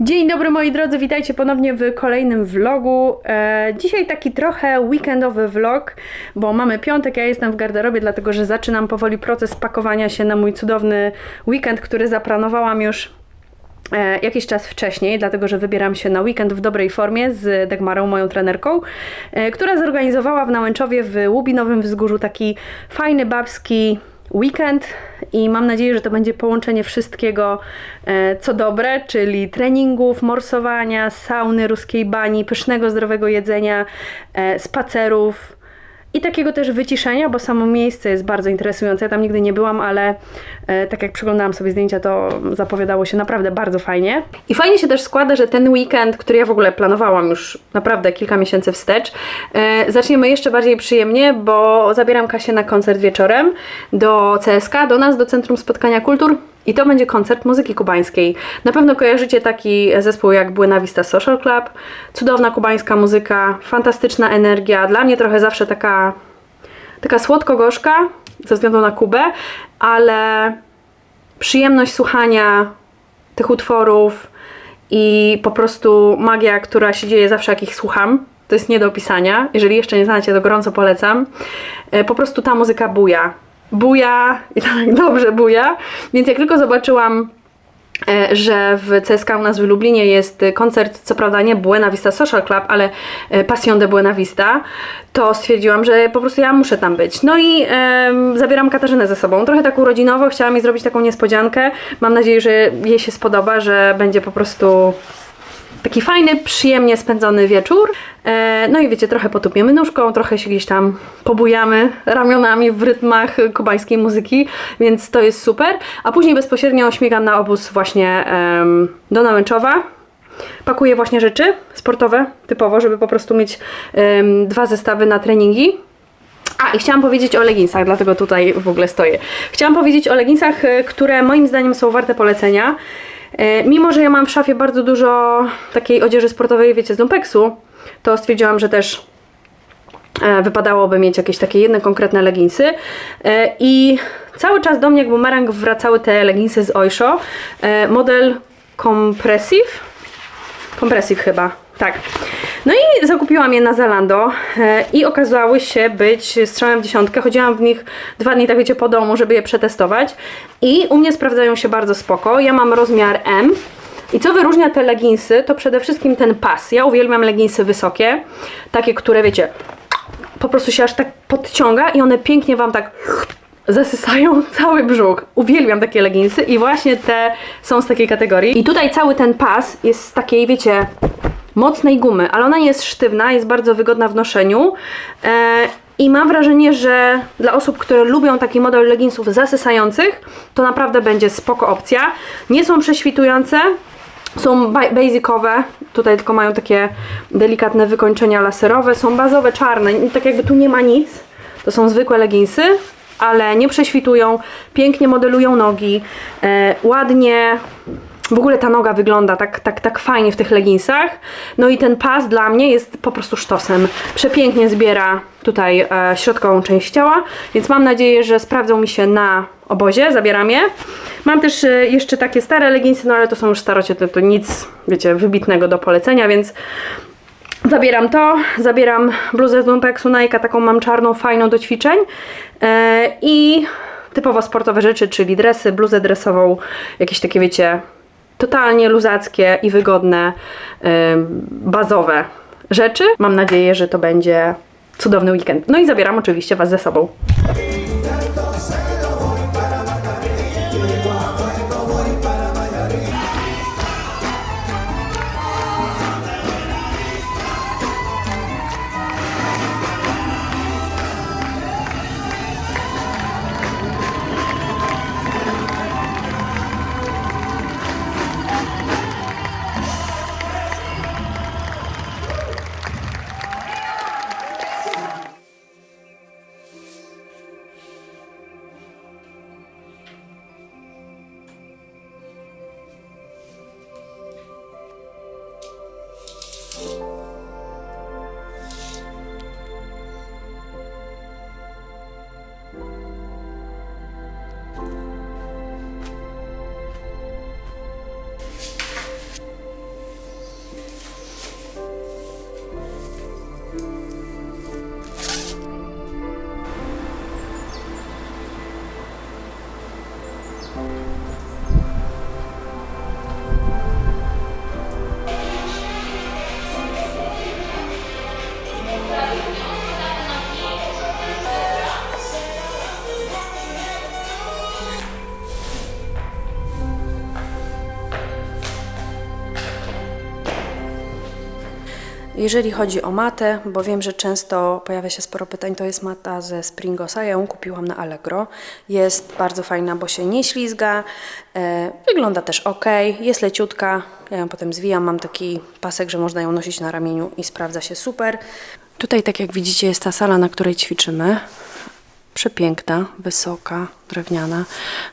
Dzień dobry moi drodzy, witajcie ponownie w kolejnym vlogu. E, dzisiaj taki trochę weekendowy vlog, bo mamy piątek, ja jestem w garderobie, dlatego że zaczynam powoli proces pakowania się na mój cudowny weekend, który zaplanowałam już e, jakiś czas wcześniej, dlatego że wybieram się na weekend w dobrej formie z Dagmarą, moją trenerką, e, która zorganizowała w Nałęczowie w Łubinowym Wzgórzu taki fajny babski weekend i mam nadzieję, że to będzie połączenie wszystkiego, e, co dobre, czyli treningów, morsowania, sauny, ruskiej bani, pysznego, zdrowego jedzenia, e, spacerów i takiego też wyciszenia, bo samo miejsce jest bardzo interesujące. Ja tam nigdy nie byłam, ale e, tak jak przeglądałam sobie zdjęcia, to zapowiadało się naprawdę bardzo fajnie. I fajnie się też składa, że ten weekend, który ja w ogóle planowałam już naprawdę kilka miesięcy wstecz, e, zaczniemy jeszcze bardziej przyjemnie, bo zabieram Kasię na koncert wieczorem do CSK, do nas, do Centrum Spotkania Kultur. I to będzie koncert muzyki kubańskiej. Na pewno kojarzycie taki zespół jak Buena Vista Social Club. Cudowna kubańska muzyka, fantastyczna energia. Dla mnie trochę zawsze taka, taka słodko-gorzka, ze względu na Kubę, ale przyjemność słuchania tych utworów i po prostu magia, która się dzieje zawsze jak ich słucham. To jest nie do opisania. Jeżeli jeszcze nie znacie, to gorąco polecam. E, Po prostu ta muzyka buja. Buja i tak dobrze buja. Więc jak tylko zobaczyłam e, że w CSK u nas w Lublinie jest e, koncert, co prawda nie Buena Vista Social Club, ale e, Passion de Buena Vista, to stwierdziłam, że po prostu ja muszę tam być. No i em, zabieram Katarzynę ze sobą. Trochę tak urodzinowo, chciałam jej zrobić taką niespodziankę. Mam nadzieję, że jej się spodoba, że będzie po prostu taki fajny, przyjemnie spędzony wieczór. E, no i wiecie, trochę potupiemy nóżką, trochę się gdzieś tam pobujamy ramionami w rytmach kubańskiej muzyki, więc to jest super. A później bezpośrednio śmigam na obóz właśnie do Nałęczowa. Pakuję właśnie rzeczy sportowe, typowo, żeby po prostu mieć dwa zestawy na treningi. A, i chciałam powiedzieć o leginsach, dlatego tutaj w ogóle stoję. Chciałam powiedzieć o leginsach, y, które moim zdaniem są warte polecenia. E, Mimo, że ja mam w szafie bardzo dużo takiej odzieży sportowej, wiecie, z Lumpeksu, to stwierdziłam, że też e, wypadałoby mieć jakieś takie jedne konkretne leginsy. E, I cały czas do mnie jak bumerang wracały te leginsy z Oysho. Model Compressive. Compressive chyba, tak. No i zakupiłam je na Zalando e, i okazały się być strzałem w dziesiątkę. Chodziłam w nich dwa dni, tak wiecie, po domu, żeby je przetestować. I u mnie sprawdzają się bardzo spoko. Ja mam rozmiar M. I co wyróżnia te leginsy, to przede wszystkim ten pas. Ja uwielbiam leginsy wysokie, takie, które wiecie, po prostu się aż tak podciąga i one pięknie Wam tak zasysają cały brzuch. Uwielbiam takie leginsy i właśnie te są z takiej kategorii. I tutaj cały ten pas jest z takiej, wiecie, mocnej gumy, ale ona nie jest sztywna, jest bardzo wygodna w noszeniu. E, I mam wrażenie, że dla osób, które lubią taki model leginsów zasysających, to naprawdę będzie spoko opcja. Nie są prześwitujące, są ba- basicowe, tutaj tylko mają takie delikatne wykończenia laserowe, są bazowe, czarne, tak jakby tu nie ma nic. To są zwykłe leginsy, ale nie prześwitują, pięknie modelują nogi, e, ładnie w ogóle ta noga wygląda tak, tak, tak fajnie w tych leginsach. No i ten pas dla mnie jest po prostu sztosem. Przepięknie zbiera tutaj e, środkową część ciała, więc mam nadzieję, że sprawdzą mi się na obozie, zabieram je. Mam też e, jeszcze takie stare leginsy, no ale to są już starocie, to, to nic, wiecie, wybitnego do polecenia, więc Zabieram to, zabieram bluzę z Lumpeksu Nike, taką mam czarną, fajną do ćwiczeń e, i typowo sportowe rzeczy, czyli dresy, bluzę dresową, jakieś takie wiecie, totalnie luzackie i wygodne, bazowe rzeczy. Mam nadzieję, że to będzie cudowny weekend. No i zabieram oczywiście Was ze sobą. Jeżeli chodzi o matę, bo wiem, że często pojawia się sporo pytań, to jest mata ze Springosa. Ja ją kupiłam na Allegro. Jest bardzo fajna, bo się nie ślizga. E, wygląda też ok, jest leciutka. Ja ją potem zwijam. Mam taki pasek, że można ją nosić na ramieniu i sprawdza się super. Tutaj, tak jak widzicie, jest ta sala, na której ćwiczymy. Przepiękna, wysoka, drewniana.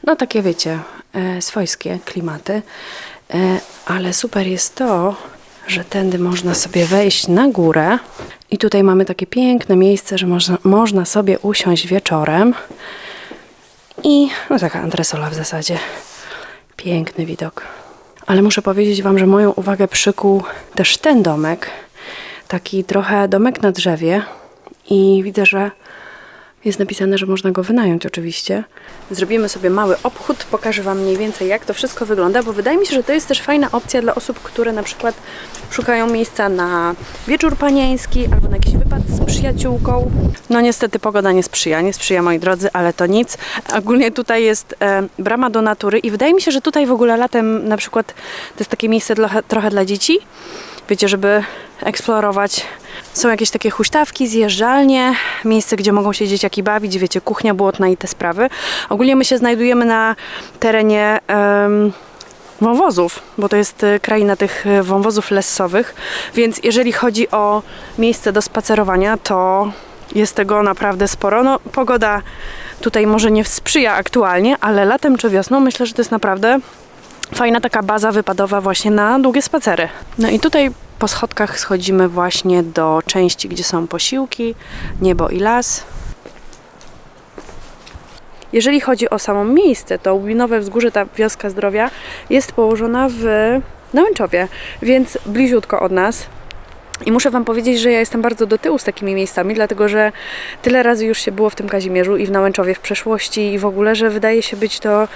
No takie wiecie, e, swojskie klimaty. E, ale super jest to, że tędy można sobie wejść na górę. I tutaj mamy takie piękne miejsce, że można, można sobie usiąść wieczorem. I no taka antresola w zasadzie. Piękny widok. Ale muszę powiedzieć Wam, że moją uwagę przykuł też ten domek. Taki trochę domek na drzewie. I widzę, że jest napisane, że można go wynająć oczywiście. Zrobimy sobie mały obchód, pokażę Wam mniej więcej jak to wszystko wygląda, bo wydaje mi się, że to jest też fajna opcja dla osób, które na przykład szukają miejsca na wieczór panieński albo na jakiś wypad z przyjaciółką. No niestety pogoda nie sprzyja, nie sprzyja moi drodzy, ale to nic. Ogólnie tutaj jest e, brama do natury i wydaje mi się, że tutaj w ogóle latem na przykład to jest takie miejsce trochę, trochę dla dzieci. Wiecie, żeby eksplorować. Są jakieś takie huśtawki, zjeżdżalnie, miejsce, gdzie mogą się dzieciaki bawić, wiecie, kuchnia błotna i te sprawy. Ogólnie my się znajdujemy na terenie em, wąwozów, bo to jest e, kraina tych e, wąwozów lesowych, więc jeżeli chodzi o miejsce do spacerowania, to jest tego naprawdę sporo. No, pogoda tutaj może nie sprzyja aktualnie, ale latem czy wiosną myślę, że to jest naprawdę fajna taka baza wypadowa właśnie na długie spacery. No i tutaj po schodkach schodzimy właśnie do części, gdzie są posiłki, niebo i las. Jeżeli chodzi o samo miejsce, to Łubinowe Wzgórze, ta wioska zdrowia, jest położona w Nałęczowie, więc bliziutko od nas. I muszę Wam powiedzieć, że ja jestem bardzo do tyłu z takimi miejscami, dlatego że tyle razy już się było w tym Kazimierzu i w Nałęczowie w przeszłości i w ogóle, że wydaje się być to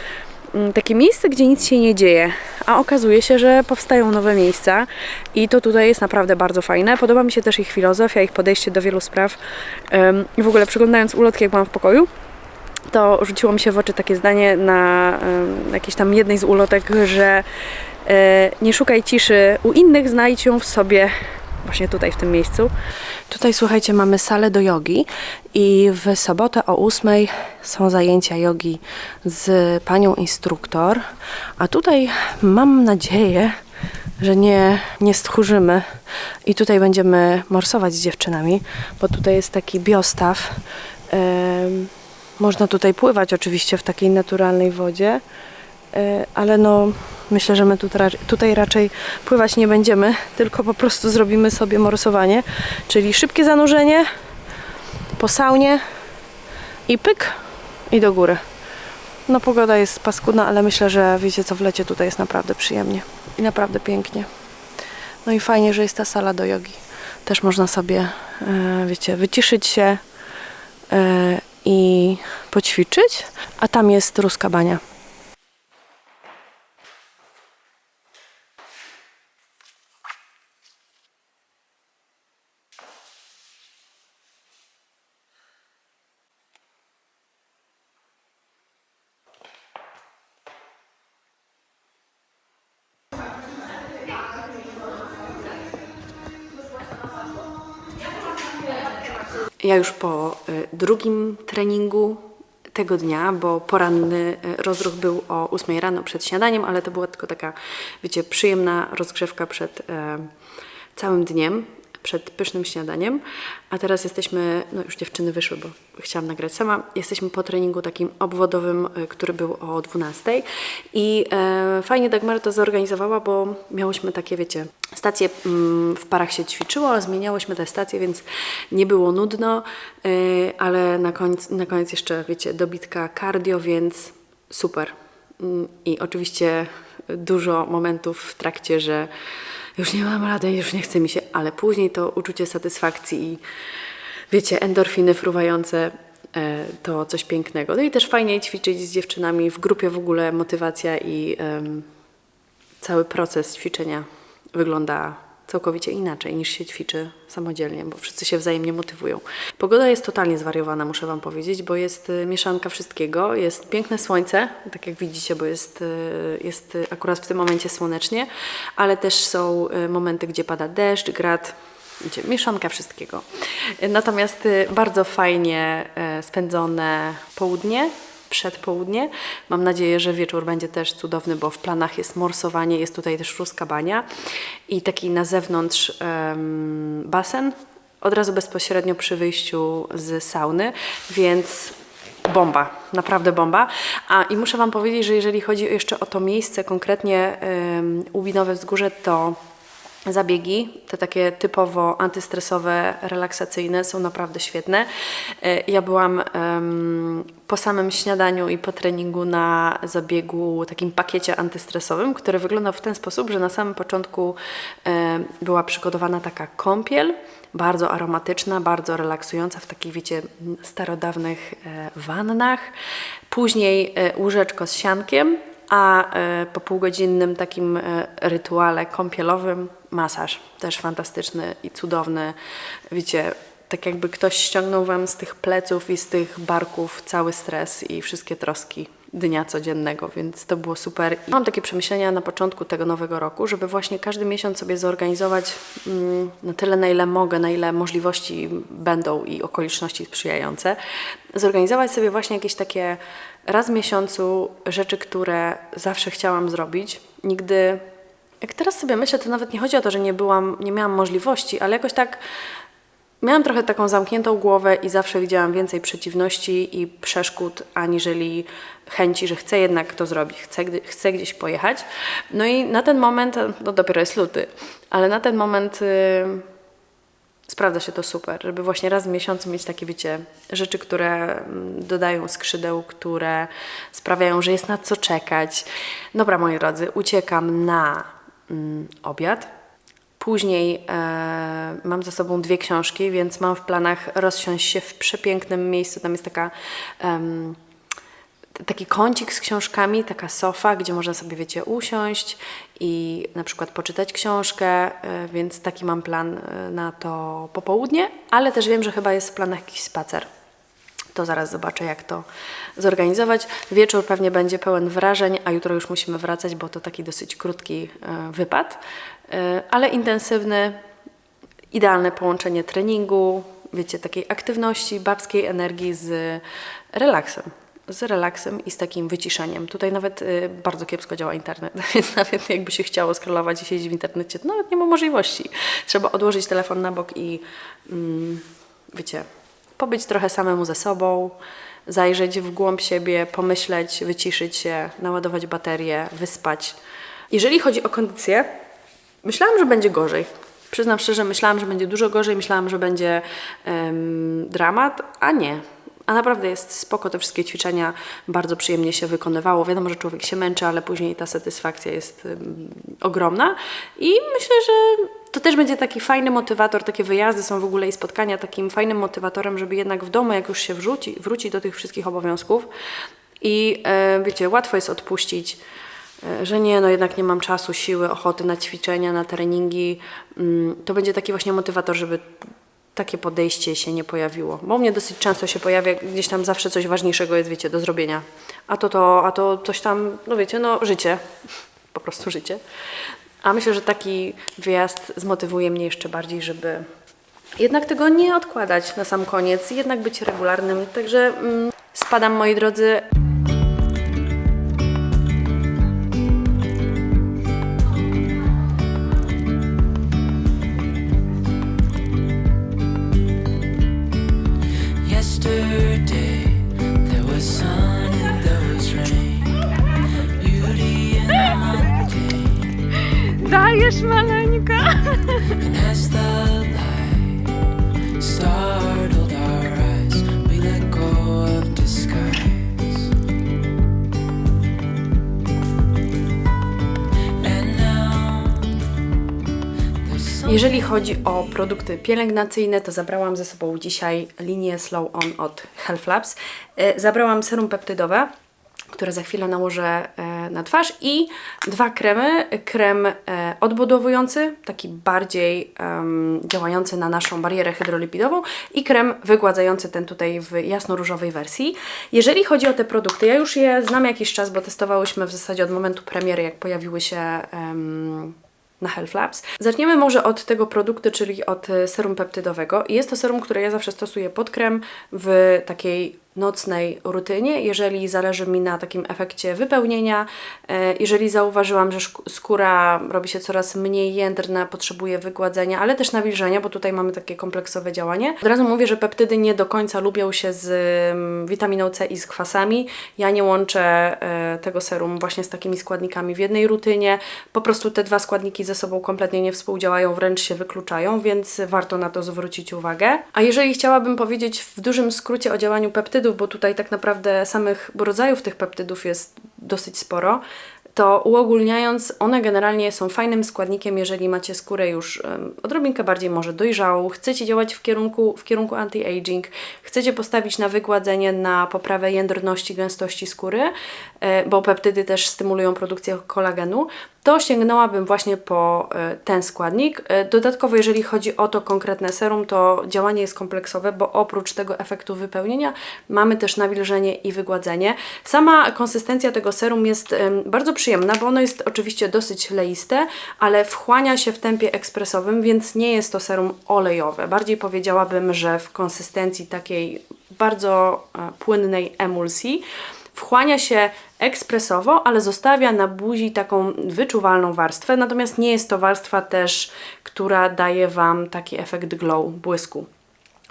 takie miejsce, gdzie nic się nie dzieje, a okazuje się, że powstają nowe miejsca i to tutaj jest naprawdę bardzo fajne. Podoba mi się też ich filozofia, ich podejście do wielu spraw. I w ogóle przeglądając ulotki, jak byłam w pokoju, to rzuciło mi się w oczy takie zdanie na jakiejś tam jednej z ulotek, że e, nie szukaj ciszy u innych, znajdź ją w sobie właśnie tutaj w tym miejscu. Tutaj słuchajcie, mamy salę do jogi i w sobotę o 8 są zajęcia jogi z panią instruktor, a tutaj mam nadzieję, że nie, nie stchórzymy i tutaj będziemy morsować z dziewczynami, bo tutaj jest taki biostaw. Można tutaj pływać oczywiście w takiej naturalnej wodzie, ale no myślę, że my tutaj, tutaj raczej pływać nie będziemy, tylko po prostu zrobimy sobie morsowanie, czyli szybkie zanurzenie po saunie i pyk i do góry. No pogoda jest paskudna, ale myślę, że wiecie co, w lecie tutaj jest naprawdę przyjemnie i naprawdę pięknie. No i fajnie, że jest ta sala do jogi. Też można sobie, e, wiecie, wyciszyć się e, i poćwiczyć, a tam jest ruska bania. Ja już po y, drugim treningu tego dnia, bo poranny y, rozruch był o 8 rano przed śniadaniem, ale to była tylko taka, wiecie, przyjemna rozgrzewka przed e, całym dniem, przed pysznym śniadaniem. A teraz jesteśmy, no już dziewczyny wyszły, bo chciałam nagrać sama. Jesteśmy po treningu takim obwodowym, y, który był o 12. I e, fajnie Dagmar to zorganizowała, bo miałyśmy takie, wiecie, stacje mm, w parach się ćwiczyło, zmieniałyśmy te stacje, więc nie było nudno, y, ale na koniec, na koniec jeszcze, wiecie, dobitka cardio, więc super. Mm, I oczywiście dużo momentów w trakcie, że już nie mam rady, już nie chce mi się, ale później to uczucie satysfakcji i wiecie, endorfiny fruwające e, to coś pięknego. No i też fajnie ćwiczyć z dziewczynami w grupie w ogóle motywacja i em, cały proces ćwiczenia wygląda całkowicie inaczej niż się ćwiczy samodzielnie, bo wszyscy się wzajemnie motywują. Pogoda jest totalnie zwariowana, muszę Wam powiedzieć, bo jest y, mieszanka wszystkiego. Jest piękne słońce, tak jak widzicie, bo jest, y, jest akurat w tym momencie słonecznie, ale też są y, momenty, gdzie pada deszcz, grad. wiecie, mieszanka wszystkiego. Natomiast bardzo fajnie spędzone południe, przedpołudnie. Mam nadzieję, że wieczór będzie też cudowny, bo w planach jest morsowanie, jest tutaj też ruska bania i taki na zewnątrz em, basen, od razu bezpośrednio przy wyjściu z sauny, więc bomba, naprawdę bomba. A i muszę Wam powiedzieć, że jeżeli chodzi jeszcze o to miejsce, konkretnie um, Łubinowe Wzgórze, to zabiegi, te takie typowo antystresowe, relaksacyjne są naprawdę świetne. E, Ja byłam em, po samym śniadaniu i po treningu na zabiegu, takim pakiecie antystresowym, który wyglądał w ten sposób, że na samym początku em, była przygotowana taka kąpiel, bardzo aromatyczna, bardzo relaksująca w takich, wiecie, starodawnych e, wannach. Później e, łóżeczko z siankiem, a e, po półgodzinnym takim rytuale kąpielowym masaż. Też fantastyczny i cudowny. Wiecie, tak jakby ktoś ściągnął Wam z tych pleców i z tych barków cały stres i wszystkie troski dnia codziennego, więc to było super. I mam takie przemyślenia na początku tego nowego roku, żeby właśnie każdy miesiąc sobie zorganizować mm, na tyle, na ile mogę, na ile możliwości będą i okoliczności sprzyjające, zorganizować sobie właśnie jakieś takie raz w miesiącu rzeczy, które zawsze chciałam zrobić. Nigdy, jak teraz sobie myślę, to nawet nie chodzi o to, że nie byłam, nie miałam możliwości, ale jakoś tak Miałam trochę taką zamkniętą głowę i zawsze widziałam więcej przeciwności i przeszkód, aniżeli chęci, że chcę jednak to zrobić, chcę, chcę gdzieś pojechać. No i na ten moment, no dopiero jest luty, ale na ten moment y, sprawdza się to super, żeby właśnie raz w miesiącu mieć takie, wiecie, rzeczy, które mm, dodają skrzydeł, które sprawiają, że jest na co czekać. Dobra, moi drodzy, uciekam na mm, obiad. Później e, mam za sobą dwie książki, więc mam w planach rozsiąść się w przepięknym miejscu. Tam jest taka, taki kącik z książkami, taka sofa, gdzie można sobie, wiecie, usiąść i na przykład poczytać książkę, e, więc taki mam plan e, na to popołudnie, ale też wiem, że chyba jest w planach jakiś spacer. To zaraz zobaczę, jak to zorganizować. Wieczór pewnie będzie pełen wrażeń, a jutro już musimy wracać, bo to taki dosyć krótki e, wypad, e, ale intensywny. Idealne połączenie treningu, wiecie, takiej aktywności, babskiej energii z relaksem. Z relaksem i z takim wyciszaniem. Tutaj nawet y, bardzo kiepsko działa internet, więc nawet jakby się chciało scrollować i siedzieć w internecie, to nawet nie ma możliwości. Trzeba odłożyć telefon na bok i mm, wiecie, pobyć trochę samemu ze sobą, zajrzeć w głąb siebie, pomyśleć, wyciszyć się, naładować baterię, wyspać. Jeżeli chodzi o kondycję, myślałam, że będzie gorzej. Przyznam szczerze, myślałam, że będzie dużo gorzej, myślałam, że będzie dramat, a nie. A naprawdę jest spoko, te wszystkie ćwiczenia bardzo przyjemnie się wykonywało. Wiadomo, że człowiek się męczy, ale później ta satysfakcja jest ogromna i myślę, że to też będzie taki fajny motywator, takie wyjazdy są w ogóle i spotkania takim fajnym motywatorem, żeby jednak w domu, jak już się wrzuci, wróci do tych wszystkich obowiązków i e, wiecie, łatwo jest odpuścić, e, że nie, no jednak nie mam czasu, siły, ochoty na ćwiczenia, na treningi. Mm, To będzie taki właśnie motywator, żeby takie podejście się nie pojawiło. Bo u mnie dosyć często się pojawia, gdzieś tam zawsze coś ważniejszego jest, wiecie, do zrobienia. A to to, a to coś tam, no wiecie, no życie. Po prostu życie. A myślę, że taki wyjazd zmotywuje mnie jeszcze bardziej, żeby jednak tego nie odkładać na sam koniec, jednak być regularnym. Także mm, spadam, moi drodzy. Chodzi o produkty pielęgnacyjne, to zabrałam ze sobą dzisiaj linię Slow On od Health Labs. E, Zabrałam serum peptydowe, które za chwilę nałożę e, na twarz i dwa kremy. Krem e, odbudowujący, taki bardziej em, działający na naszą barierę hydrolipidową i krem wygładzający ten tutaj w jasno-różowej wersji. Jeżeli chodzi o te produkty, ja już je znam jakiś czas, bo testowałyśmy w zasadzie od momentu premiery, jak pojawiły się em, na Health Labs. Zaczniemy może od tego produktu, czyli od e, serum peptydowego. Jest to serum, które ja zawsze stosuję pod krem w takiej nocnej rutynie, jeżeli zależy mi na takim efekcie wypełnienia, e, jeżeli zauważyłam, że skóra robi się coraz mniej jędrna, potrzebuje wygładzenia, ale też nawilżenia, bo tutaj mamy takie kompleksowe działanie. Od razu mówię, że peptydy nie do końca lubią się z mm, witaminą C i z kwasami. Ja nie łączę e, tego serum właśnie z takimi składnikami w jednej rutynie. Po prostu te dwa składniki ze sobą kompletnie nie współdziałają, wręcz się wykluczają, więc warto na to zwrócić uwagę. A jeżeli chciałabym powiedzieć w dużym skrócie o działaniu peptydów, bo tutaj tak naprawdę samych rodzajów tych peptydów jest dosyć sporo, to uogólniając, one generalnie są fajnym składnikiem, jeżeli macie skórę już odrobinkę bardziej może dojrzałą, chcecie działać w kierunku, w kierunku anti-aging, chcecie postawić na wygładzenie, na poprawę jędrności, gęstości skóry, e, bo peptydy też stymulują produkcję kolagenu, to sięgnęłabym właśnie po e, ten składnik. E, Dodatkowo, jeżeli chodzi o to konkretne serum, to działanie jest kompleksowe, bo oprócz tego efektu wypełnienia mamy też nawilżenie i wygładzenie. Sama konsystencja tego serum jest bardzo przyjemna, bo ono jest oczywiście dosyć leiste, ale wchłania się w tempie ekspresowym, więc nie jest to serum olejowe. Bardziej powiedziałabym, że w konsystencji takiej bardzo e, płynnej emulsji. Wchłania się ekspresowo, ale zostawia na buzi taką wyczuwalną warstwę, natomiast nie jest to warstwa też, która daje Wam taki efekt glow, błysku.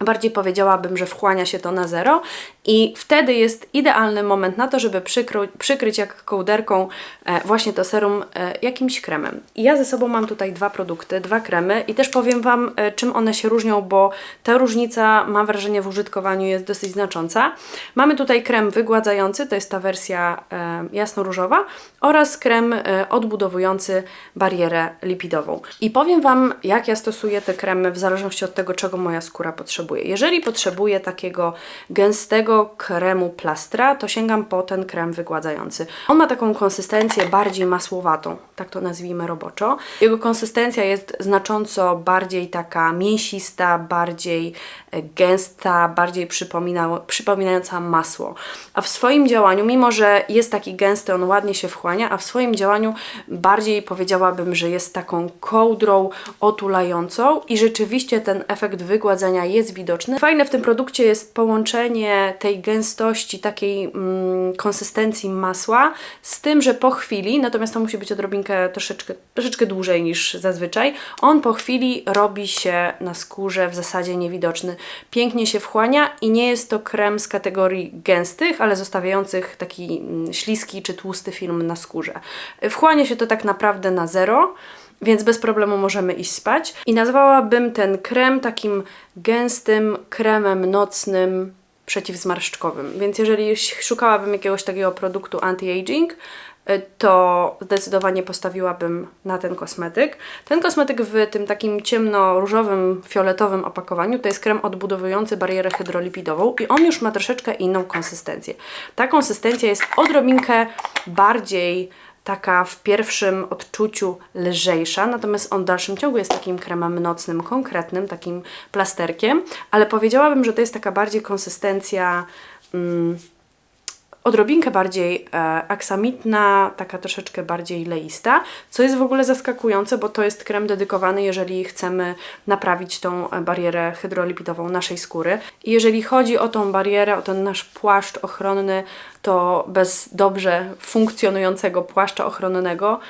Bardziej powiedziałabym, że wchłania się to na zero i wtedy jest idealny moment na to, żeby przykro, przykryć jak kołderką e, właśnie to serum e, jakimś kremem. I ja ze sobą mam tutaj dwa produkty, dwa kremy i też powiem Wam, e, czym one się różnią, bo ta różnica, mam wrażenie, w użytkowaniu jest dosyć znacząca. Mamy tutaj krem wygładzający, to jest ta wersja jasno-różowa oraz krem odbudowujący barierę lipidową. I powiem Wam, jak ja stosuję te kremy w zależności od tego, czego moja skóra potrzebuje. Jeżeli potrzebuję takiego gęstego kremu plastra, to sięgam po ten krem wygładzający. On ma taką konsystencję bardziej masłowatą, tak to nazwijmy roboczo. Jego konsystencja jest znacząco bardziej taka mięsista, bardziej e, gęsta, bardziej przypomina, przypominająca masło. A w swoim działaniu, mimo że jest taki gęsty, on ładnie się wchłania, a w swoim działaniu bardziej powiedziałabym, że jest taką kołdrą otulającą i rzeczywiście ten efekt wygładzenia jest widoczny. Fajne w tym produkcie jest połączenie tej gęstości, takiej mm, konsystencji masła z tym, że po chwili, natomiast to musi być odrobinkę troszeczkę, troszeczkę dłużej niż zazwyczaj, on po chwili robi się na skórze w zasadzie niewidoczny. Pięknie się wchłania i nie jest to krem z kategorii gęstych, ale zostawiających taki mm, śliski czy tłusty film na skórze. Wchłania się to tak naprawdę na zero więc bez problemu możemy iść spać. I nazwałabym ten krem takim gęstym kremem nocnym przeciwzmarszczkowym. Więc jeżeli szukałabym jakiegoś takiego produktu anti-aging, y, to zdecydowanie postawiłabym na ten kosmetyk. Ten kosmetyk w tym takim ciemno-różowym, fioletowym opakowaniu to jest krem odbudowujący barierę hydrolipidową i on już ma troszeczkę inną konsystencję. Ta konsystencja jest odrobinkę bardziej taka w pierwszym odczuciu lżejsza, natomiast on w dalszym ciągu jest takim kremem nocnym, konkretnym, takim plasterkiem, ale powiedziałabym, że to jest taka bardziej konsystencja mm, odrobinkę bardziej e, aksamitna, taka troszeczkę bardziej leista, co jest w ogóle zaskakujące, bo to jest krem dedykowany, jeżeli chcemy naprawić tą e, barierę hydrolipidową naszej skóry. I jeżeli chodzi o tą barierę, o ten nasz płaszcz ochronny, to bez dobrze funkcjonującego płaszcza ochronnego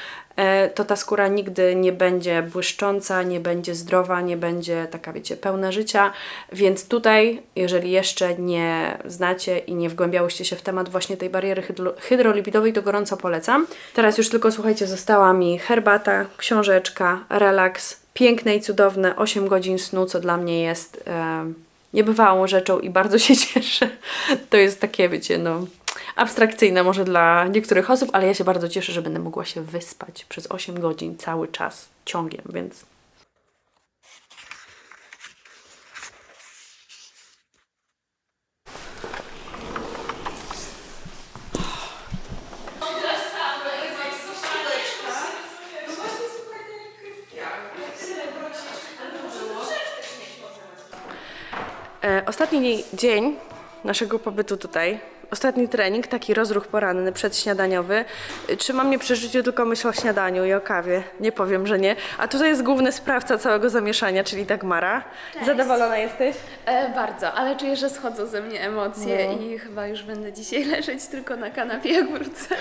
to ta skóra nigdy nie będzie błyszcząca, nie będzie zdrowa, nie będzie taka, wiecie, pełna życia. Więc tutaj, jeżeli jeszcze nie znacie i nie wgłębiałyście się w temat właśnie tej bariery hydro hydrolipidowej, to gorąco polecam. Teraz już tylko, słuchajcie, została mi herbata, książeczka, relaks, piękne i cudowne 8 godzin snu, co dla mnie jest e, niebywałą rzeczą i bardzo się cieszę. To jest takie, wiecie, no abstrakcyjne może dla niektórych osób, ale ja się bardzo cieszę, że będę mogła się wyspać przez 8 godzin cały czas ciągiem, więc E, ostatni dzień naszego pobytu tutaj Ostatni trening, taki rozruch poranny, przedśniadaniowy. Trzyma mnie przy życiu tylko myśl o śniadaniu i o kawie. Nie powiem, że nie. A tutaj jest główny sprawca całego zamieszania, czyli Dagmara. Zadowolona jesteś? E, bardzo, ale czuję, że schodzą ze mnie emocje i chyba już będę dzisiaj leżeć tylko na kanapie, jak wrócę.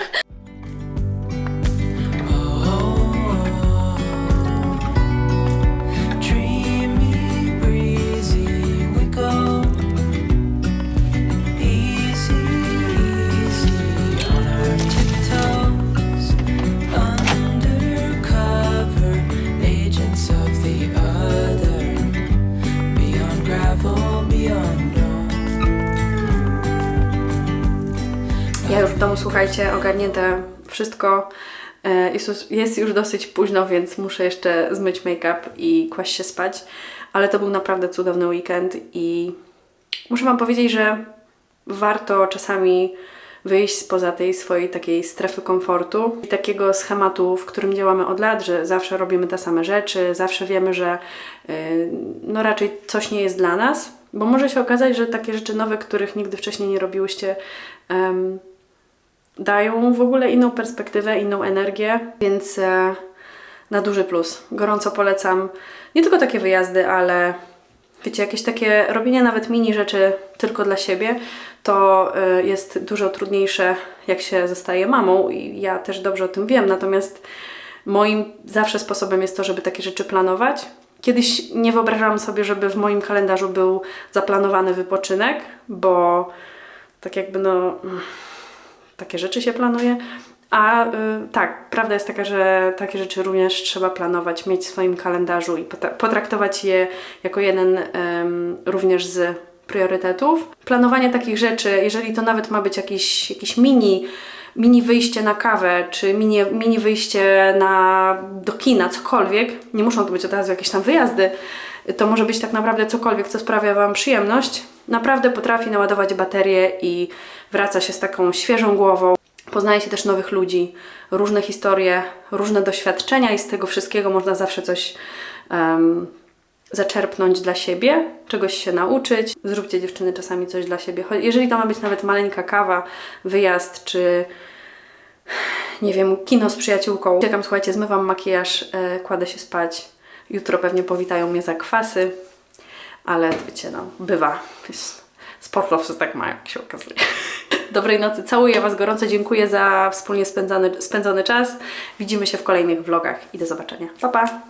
Ja już w domu, słuchajcie, ogarnięte wszystko. E, Jest już, dosyć późno, więc muszę jeszcze zmyć make-up i kłaść się spać. Ale to był naprawdę cudowny weekend i muszę Wam powiedzieć, że warto czasami wyjść spoza tej swojej takiej strefy komfortu i takiego schematu, w którym działamy od lat, że zawsze robimy te same rzeczy, zawsze wiemy, że y, no raczej coś nie jest dla nas, bo może się okazać, że takie rzeczy nowe, których nigdy wcześniej nie robiłyście, dają w ogóle inną perspektywę, inną energię, więc e, na duży plus. Gorąco polecam nie tylko takie wyjazdy, ale wiecie, jakieś takie robienie nawet mini rzeczy tylko dla siebie, to e, jest dużo trudniejsze, jak się zostaje mamą i ja też dobrze o tym wiem, natomiast moim zawsze sposobem jest to, żeby takie rzeczy planować. Kiedyś nie wyobrażałam sobie, żeby w moim kalendarzu był zaplanowany wypoczynek, bo tak jakby no mm, takie rzeczy się planuje. A y, tak, prawda jest taka, że takie rzeczy również trzeba planować, mieć w swoim kalendarzu i potraktować je jako jeden em, również z priorytetów. Planowanie takich rzeczy, jeżeli to nawet ma być jakiś, jakiś mini, mini wyjście na kawę, czy mini, mini wyjście na, do kina, cokolwiek, nie muszą to być od razu jakieś tam wyjazdy, to może być tak naprawdę cokolwiek, co sprawia Wam przyjemność, naprawdę potrafi naładować baterię i wraca się z taką świeżą głową. Poznaje się też nowych ludzi, różne historie, różne doświadczenia i z tego wszystkiego można zawsze coś em, zaczerpnąć dla siebie, czegoś się nauczyć. Zróbcie dziewczyny czasami coś dla siebie. Jeżeli to ma być nawet maleńka kawa, wyjazd czy nie wiem, kino z przyjaciółką. Czekam, słuchajcie, zmywam makijaż, e, kładę się spać. Jutro pewnie powitają mnie za kwasy, ale wiecie, no, bywa. Sportowcy tak mają, jak się okazuje. Dobrej nocy, całuję Was gorąco, dziękuję za wspólnie spędzony, spędzony czas. Widzimy się w kolejnych vlogach i do zobaczenia. Pa, pa!